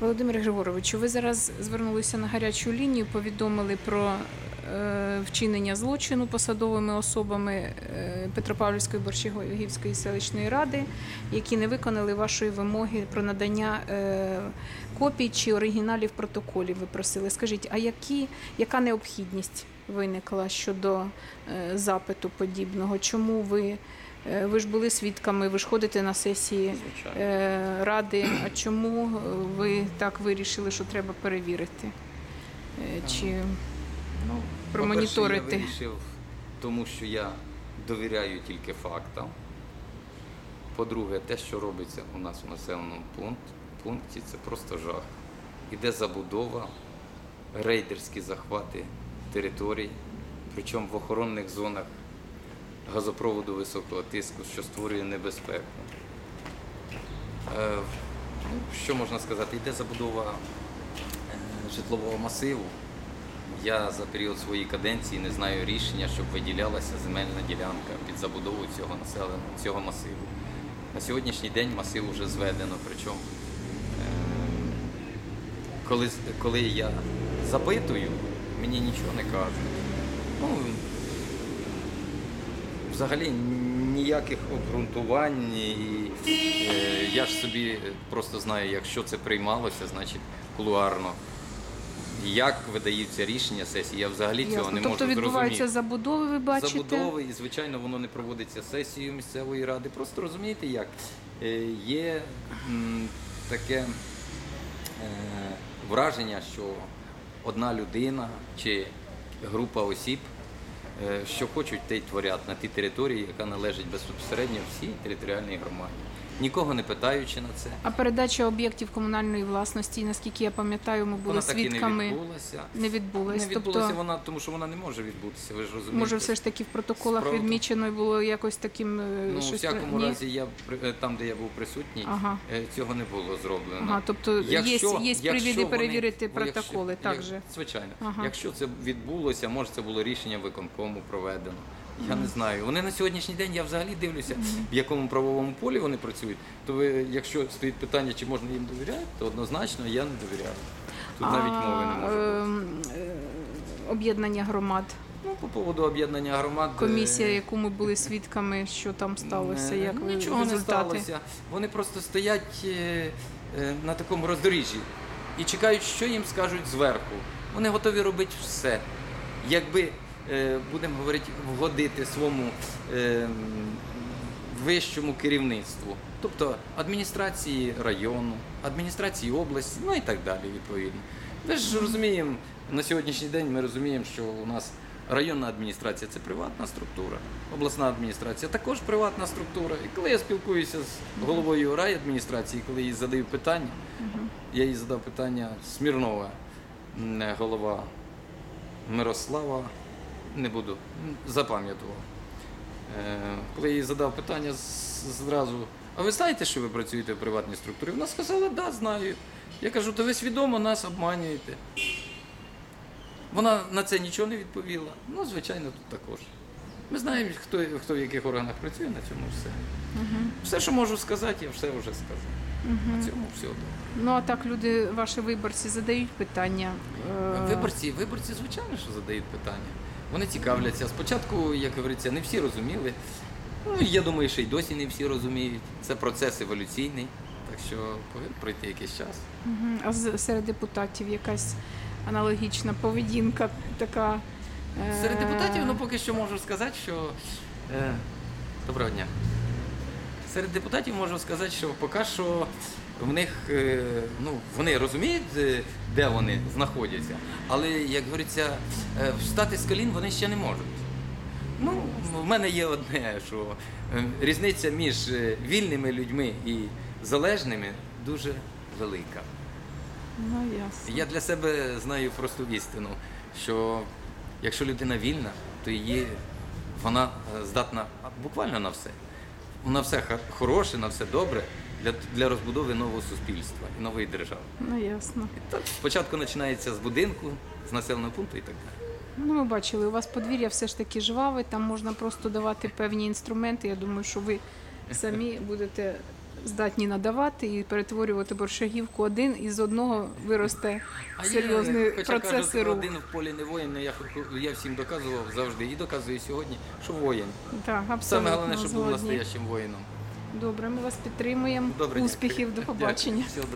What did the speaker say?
Володимир Григоровичу, ви зараз звернулися на гарячу лінію, повідомили про е, вчинення злочину посадовими особами е, Петропавлівської Борщагівської селищної ради, які не виконали вашої вимоги про надання е, копій чи оригіналів протоколів. Ви просили. Скажіть, а які, яка необхідність виникла щодо запиту подібного? Чому ви? Е, Ви ж були свідками, ви ж ходите на сесії Звичайно. е, ради. А чому е, ви так вирішили, що треба перевірити? Чи Ну, промоніторити? Я вирішив, тому що я довіряю тільки фактам. По-друге, те, що робиться у нас у населеному пункті, це просто жах. Іде забудова, рейдерські захвати територій, причому в охоронних зонах газопроводу високого тиску, що створює небезпеку. Е, ну, що можна сказати? Йде забудова е, житлового масиву. Я за період своєї каденції не знаю рішення, щоб виділялася земельна ділянка під забудову цього населеного цього масиву. На сьогоднішній день масив вже зведено. Причому, е, коли, коли я запитую, мені нічого не кажуть. Ну, взагалі ніяких обґрунтувань. І, е, я ж собі просто знаю, якщо це приймалося, значить кулуарно. Як видаються рішення сесії, я взагалі цього Ясно. не тобто можу відбуваються забудови, ви бачите? Забудови, і звичайно, воно не проводиться сесією місцевої ради. Просто розумієте, як Е, є м, таке е, враження, що одна людина чи група осіб, що хочуть, те й творять на тій території, яка належить безпосередньо всій територіальній громаді. Нікого не питаючи на це. А передача об'єктів комунальної власності, наскільки я пам'ятаю, ми були Вона так і не свідками. відбулася. Не відбулась. Не відбулася тобто, вона, тому що вона не може відбутися. Ви ж розумієте. може, все ж таки в протоколах тому- відмічено було якось таким. е, Ну, у щось всякому ні? разі, я е, там, де я був присутній, Ага. е, цього не було зроблено. Ага, тобто є, є якщо привіди вони- перевірити бо якщо- протоколи, як- же. Звичайно. Ага. Якщо це відбулося, може це було рішення виконкому проведено. Я не знаю. Вони на сьогоднішній день я взагалі дивлюся, в якому правовому полі вони працюють. То ви, якщо стоїть питання, чи можна їм довіряти, то однозначно я не довіряю. Тут навіть мови не може бути. ем, е, об'єднання громад. Ну, по поводу об'єднання громад. е, Комісія, яку ми були свідками, що там сталося, Е, як ви Нічого не сталося. Вони просто стоять на такому роздоріжжі і чекають, що їм скажуть зверху. Вони готові робити все. Якби, будемо говорити, вгодити своєму е, вищому керівництву, тобто адміністрації району, адміністрації області, ну і так далі, відповідно. Ми ж розуміємо, на сьогоднішній день ми розуміємо, що у нас районна адміністрація це приватна структура, обласна адміністрація також приватна структура. І коли я спілкуюся з головою райадміністрації, коли їй задаю питання, я їй задав питання Смірнова, голова Мирослава, не буду, запам'ятував. Е, Коли я їй задав питання зразу, а ви знаєте, що ви працюєте в приватній структурі? Вона сказала, так, да, знаю. Я кажу, то ви свідомо нас обманюєте. Вона на це нічого не відповіла. Ну, звичайно, тут також. Ми знаємо, хто, хто в яких органах працює, на цьому все. Все, що можу сказати, я все вже сказав. На цьому все добре. Ну а так люди, ваші виборці, задають питання. е, Виборці, виборці, звичайно, що задають питання. Вони цікавляться. Спочатку, як говориться, не всі розуміли. Ну, я думаю, що й досі не всі розуміють. Це процес еволюційний, так що повинен пройти якийсь час. А серед депутатів якась аналогічна поведінка така. е, Серед депутатів, ну поки що можу сказати, що. Е, доброго дня. Серед депутатів можу сказати, що поки що в них е, ну, вони розуміють, е, де вони знаходяться, але, як говориться, е, встати з колін вони ще не можуть. Ну, в мене є одне, що різниця між вільними людьми і залежними дуже велика. Ну, ясно. Я для себе знаю просту істину, що якщо людина вільна, то її вона здатна буквально на все. На все хороше, на все добре для, для розбудови нового суспільства і нової держави. Ну, ясно. І так спочатку починається з будинку, з населеного пункту і так далі. Ну, ми бачили, у вас подвір'я все ж таки жваве, там можна просто давати певні інструменти. Я думаю, що ви самі будете здатні надавати і перетворювати борщагівку. Один із одного виросте А серйозний процес і рух. один в полі не воїн, я, я всім доказував завжди і доказую сьогодні, що воїн. Так, Саме головне, щоб був настоящим воїном. Добре, ми вас підтримуємо. Добре, Успіхів, до побачення.